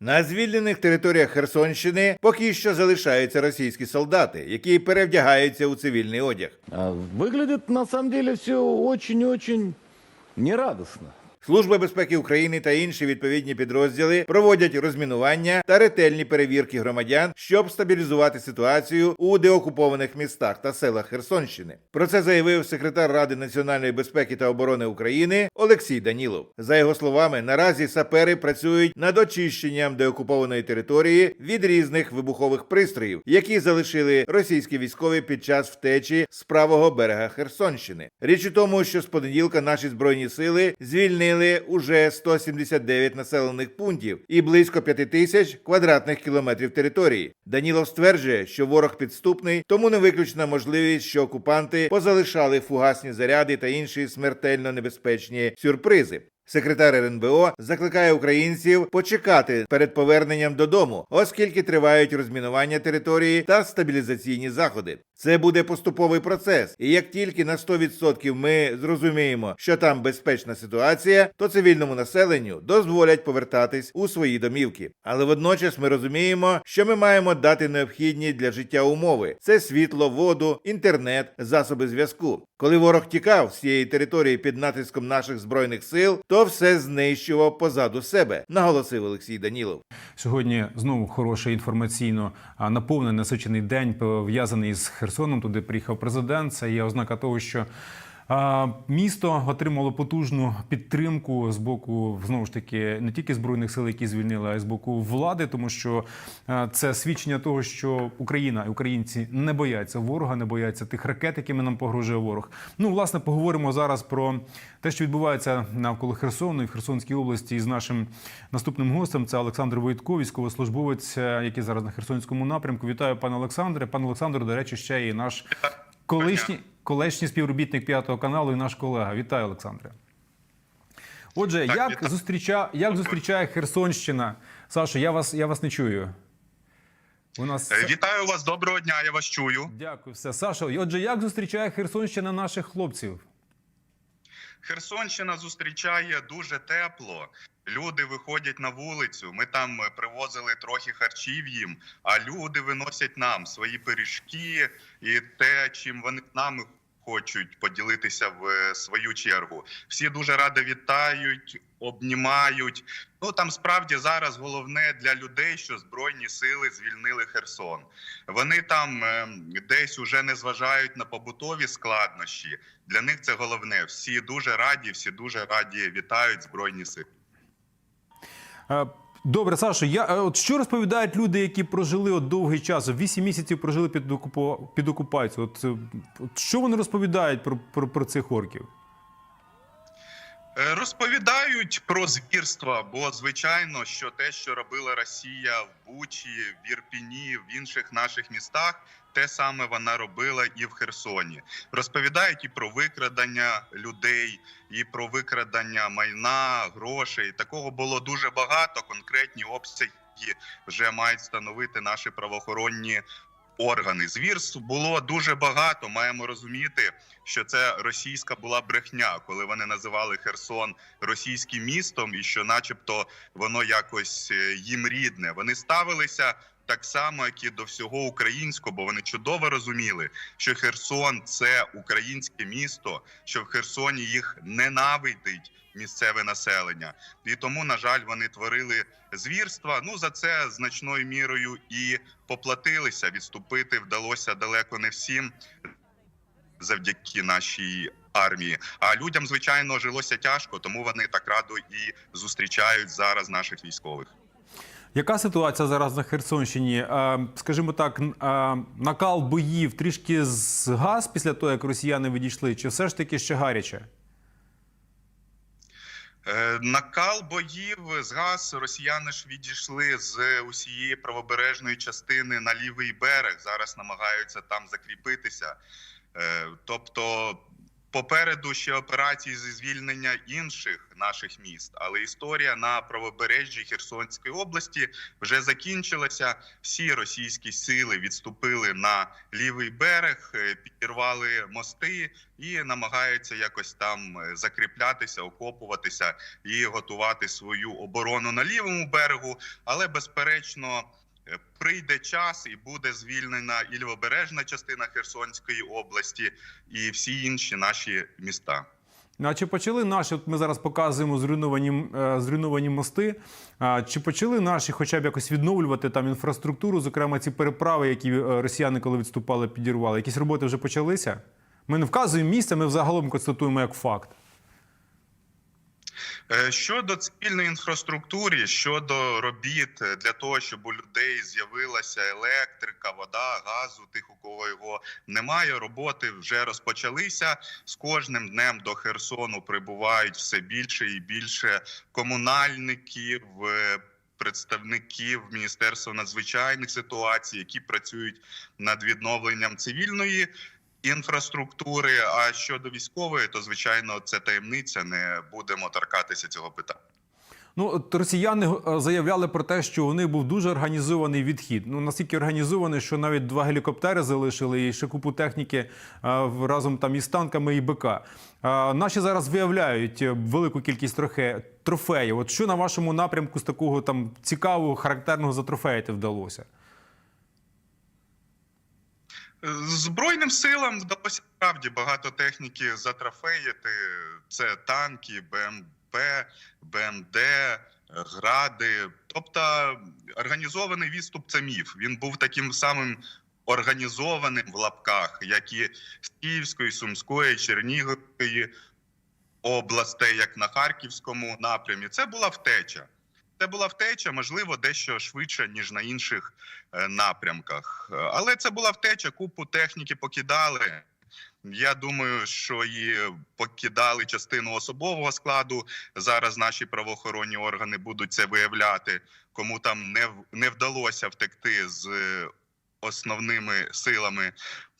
На звільнених територіях Херсонщини поки що залишаються російські солдати, які перевдягаються у цивільний одяг. Виглядить на самом деле все очень-очень нерадостно. Служба безпеки України та інші відповідні підрозділи проводять розмінування та ретельні перевірки громадян, щоб стабілізувати ситуацію у деокупованих містах та селах Херсонщини. Про це заявив секретар Ради національної безпеки та оборони України Олексій Данілов. За його словами, наразі сапери працюють над очищенням деокупованої території від різних вибухових пристроїв, які залишили російські військові під час втечі з правого берега Херсонщини. Річ у тому, що з понеділка наші збройні сили звільнили уже 179 населених пунктів і близько 5 тисяч квадратних кілометрів території. Данілов стверджує, що ворог підступний, тому не виключена можливість, що окупанти позалишали фугасні заряди та інші смертельно небезпечні сюрпризи. Секретар РНБО закликає українців почекати перед поверненням додому, оскільки тривають розмінування території та стабілізаційні заходи. Це буде поступовий процес, і як тільки на 100% ми зрозуміємо, що там безпечна ситуація, то цивільному населенню дозволять повертатись у свої домівки. Але водночас ми розуміємо, що ми маємо дати необхідні для життя умови: це світло, воду, інтернет, засоби зв'язку. Коли ворог тікав з цієї території під натиском наших збройних сил, то все знищував позаду себе, наголосив Олексій Данілов. Сьогодні знову хороший інформаційно наповнений насичений день пов'язаний з Херсоном. Туди приїхав президент. Це є ознака того, що місто отримало потужну підтримку з боку знову ж таки не тільки збройних сил, які звільнили, а й з боку влади, тому що це свідчення того, що Україна і українці не бояться ворога, не бояться тих ракет, якими нам погрожує ворог. Ну, власне, поговоримо зараз про те, що відбувається навколо Херсону і в Херсонській області із нашим наступним гостем. Це Олександр Войтко, військовослужбовець, е, який зараз на Херсонському напрямку. Вітаю, пане Олександре. Пан Олександр, до речі, ще і наш колишній, колишній співробітник п'ятого каналу і наш колега. Вітаю, Олександре. Отже, Так, як вітаю. зустрічає, як зустрічає Херсонщина? Саша, я вас, я вас не чую. У нас Е, Вітаю вас, доброго дня, я вас чую. дякую, все. Саша, отже, як зустрічає Херсонщина наших хлопців? Херсонщина зустрічає дуже тепло. Люди виходять на вулицю. Ми там е, привозили трохи харчів їм, а люди виносять нам свої пиріжки і те, чим вони з нами хочуть поділитися в е, свою чергу. Всі дуже радо вітають, обнімають. Ну там справді зараз головне для людей, що збройні сили звільнили Херсон. Вони там е, десь уже не зважають на побутові складнощі. Для них це головне. Всі дуже раді, всі дуже раді вітають збройні сили. Добре, Сашо, я е, от що розповідають люди, які прожили от довгий час, 8 місяців прожили під окупо, під окупацією? От, е, от що вони розповідають про, про, про цих орків? Е, Розповідають про звірства, бо звичайно, що те, що робила Росія в Бучі, в Ірпіні, в інших наших містах, те саме вона робила і в Херсоні. Розповідають і про викрадення людей, і про викрадення майна, грошей. Такого було дуже багато. Конкретні обсяги вже мають встановити наші правоохоронні органи. Звірств було дуже багато. Маємо розуміти, що це російська була брехня, коли вони називали Херсон російським містом, і що, начебто, воно якось е, їм рідне. Вони ставилися. Так само, як і до всього українського, бо вони чудово розуміли, що Херсон це українське місто, що в Херсоні їх ненавидить місцеве населення, і тому, на жаль, вони творили звірства. Ну за це значною мірою і поплатилися. Відступити вдалося далеко не всім завдяки нашій армії. А людям, звичайно, жилося тяжко, тому вони так радо і зустрічають зараз наших військових. Яка ситуація зараз на Херсонщині? Е, Скажімо так, е, накал боїв трішки згас після того, як росіяни відійшли, чи все ж таки ще гаряче? Е, Накал боїв згас. Росіяни ж відійшли з усієї правобережної частини на лівий берег. Зараз намагаються там закріпитися. Тобто Попереду ще операції зі звільнення інших наших міст, але історія на правобережжі Херсонської області вже закінчилася. Всі російські сили відступили на лівий берег, е, підірвали мости і намагаються якось там е, закріплятися, окопуватися і готувати свою оборону на лівому берегу. Але безперечно. Е, Прийде час і буде звільнена і лівобережна частина Херсонської області, і всі інші наші міста. Ну, А чи почали наші, от ми зараз показуємо зруйновані, е, зруйновані мости, чи почали наші хоча б якось відновлювати там інфраструктуру, зокрема ці переправи, які е, росіяни, коли відступали, підірвали? Якісь роботи вже почалися? Ми не вказуємо місце, ми взагалом констатуємо як факт. Е, Щодо цивільної інфраструктури, щодо робіт е, для того, щоб у людей з'явилася електрика, вода, газу, тих, у кого його немає, роботи вже розпочалися. З кожним днем до Херсону прибувають все більше і більше комунальників. е, Представників Міністерства надзвичайних ситуацій, які працюють над відновленням цивільної інфраструктури. А щодо військової, то звичайно це таємниця. Не будемо торкатися цього питання. Ну, от росіяни е, заявляли про те, що у них був дуже організований відхід. Ну настільки організований, що навіть два гелікоптери залишили і ще купу техніки е, разом там із танками і БК. Е, Наші зараз виявляють велику кількість трохи трофеїв. От що на вашому напрямку з такого там цікавого, характерного затрофеїти вдалося? Збройним силам вдалося справді багато техніки затрофеїти. Це танки, БМП, БМД, гради. Тобто організований відступ це міф. Він був таким самим організованим в лапках, як і з Київської, Сумської, Чернігівської областей, як на Харківському напрямі. Це була втеча. Це була втеча, можливо, дещо швидше, ніж на інших е, напрямках. Але це була втеча, купу техніки покидали. Я думаю, що і покидали частину особового складу. Зараз наші правоохоронні органи будуть це виявляти, кому там не, не вдалося втекти з е, основними силами.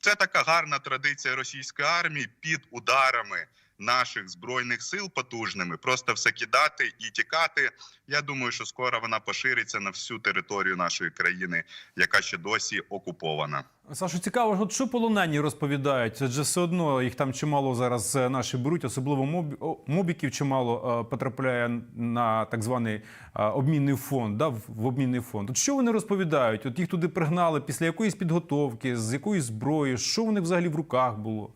Це така гарна традиція російської армії під ударами наших збройних сил потужними, просто все кидати і тікати. Я думаю, що скоро вона пошириться на всю територію нашої країни, яка ще досі окупована. Сашу, цікаво, от що полонені розповідають? Адже все одно їх там чимало зараз е, наші беруть, особливо моб... мобіків чимало е, потрапляє на так званий е, обмінний фонд, да, в обмінний фонд. От що вони розповідають? От їх туди пригнали після якоїсь підготовки, з якої зброї, що у них взагалі в руках було?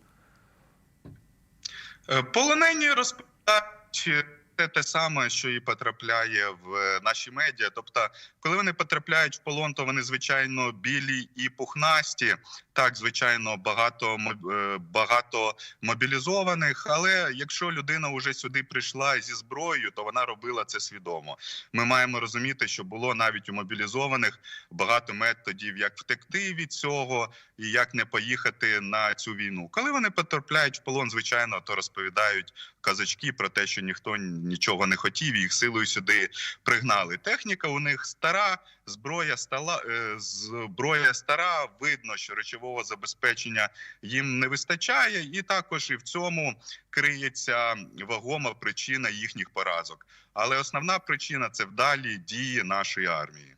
Е, Полонені розповідають е, це те саме, що і потрапляє в е, наші медіа. Тобто, коли вони потрапляють в полон, то вони звичайно білі і пухнасті. Так, звичайно, багато е, багато мобілізованих. Але якщо людина вже сюди прийшла зі зброєю, то вона робила це свідомо. Ми маємо розуміти, що було навіть у мобілізованих багато методів, як втекти від цього і як не поїхати на цю війну. Коли вони потрапляють в полон, звичайно, то розповідають казачки про те, що ніхто нічого не хотів, їх силою сюди пригнали. Техніка у них стара, зброя стала е, зброя стара. Видно, що речового забезпечення їм не вистачає, і також і в цьому криється вагома причина їхніх поразок. Але основна причина це вдалі дії нашої армії.